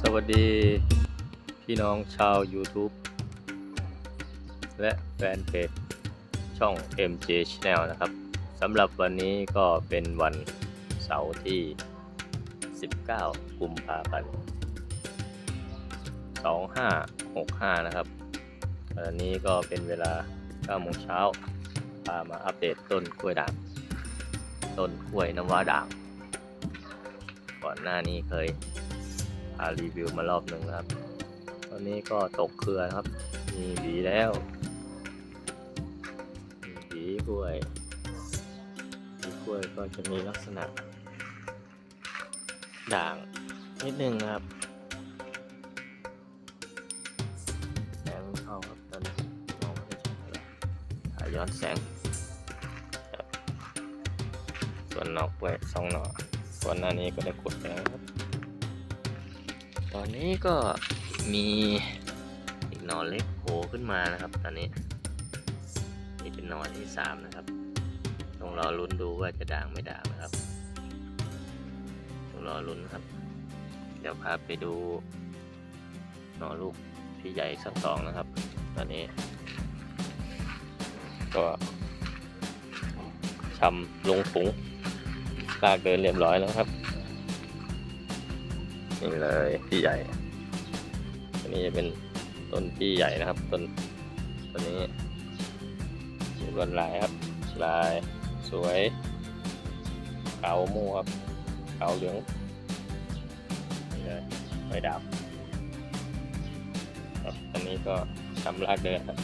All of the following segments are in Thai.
สวัสดีพี่น้องชาว YouTube และแฟนเพจช่อง MJ Channel นะครับสำหรับวันนี้ก็เป็นวันเสาร์ที่ 19 กุมภาพันธ์ 2565 นะครับวันนี้ก็เป็นเวลา9โมงเช้าพามาอัปเดตต้นกล้วยด่างต้นกล้วยน้ำว้าด่างก่อนหน้านี้เคยารีวิวมารอบหนึ่งครับ ตอนนี้ก็ตกเครือครับ มีหวีแล้วมีหวีกล้วยหวีกล้วยก็จะมีลักษณะ ด่างนิดนึงครับแสงเข้าครับตอนนี้มองไม่ชัดเลยถ่ายย้อนแสงส่วนนอกกล้วยสองหน่อก่อนหน้านี้ก็ได้กดแล้วครับ ตอนนี้ก็มีอีกหนอนเล็กโผล่ขึ้นมานะครับ ตอนนี้ นี่เป็นหนอนที่สามนะครับต้องรอลุ้นดูว่าจะด่างไม่ด่างนะครับต้องรอลุ้นครับ เดี๋ยวพาไปดูหนอนลูกที่ใหญ่สักสองนะครับ ตอนนี้ ก็ชำลงถุงลากเดินเรียบร้อยแล้วครับ นี่เลยพี่ใหญ่ตัวนี้จะเป็นต้นพี่ใหญ่นะครับ ต้นต้นนี้ลวดลายครับ ลายสวยขาวมูครับขาวเหลืองนี่เลยไม่ดำครับอันนี้ก็ทำรากเดินครับ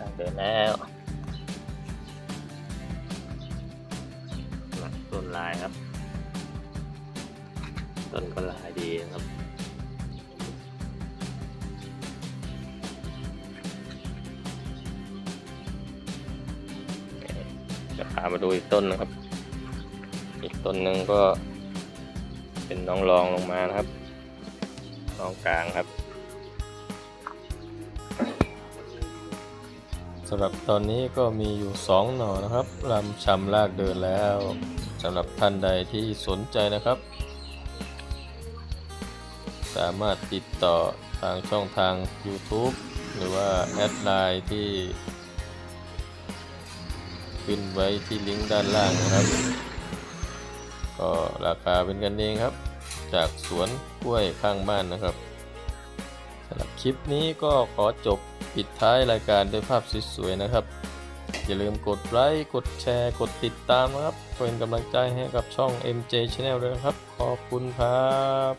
รากเดินแล้วต้นลายครับ ต้นก็ลายดีนะครับจะพามาดูอีกต้นนะครับ อีกต้นหนึ่งก็เป็นน้องรองลงมานะครับน้องกลางครับสำหรับตอนนี้ก็มีอยู่สองหน่อนะครับลำชำลากเดินแล้วสำหรับท่านใดที่สนใจนะครับ สามารถติดต่อทางช่องทาง YouTube หรือว่าแอดไลน์ที่ขึ้นไว้ที่ลิงก์ด้านล่างนะครับ ก็ราคาเป็นกันเองครับ จากสวนกล้วยข้างบ้านนะครับสำหรับคลิปนี้ก็ขอจบปิดท้ายรายการด้วยภาพสวยๆนะครับ อย่าลืมกดไลค์กดแชร์ กดติดตามนะครับเป็นกำลังใจให้กับช่อง MJ Channel ด้วยนะครับ ขอบคุณครับ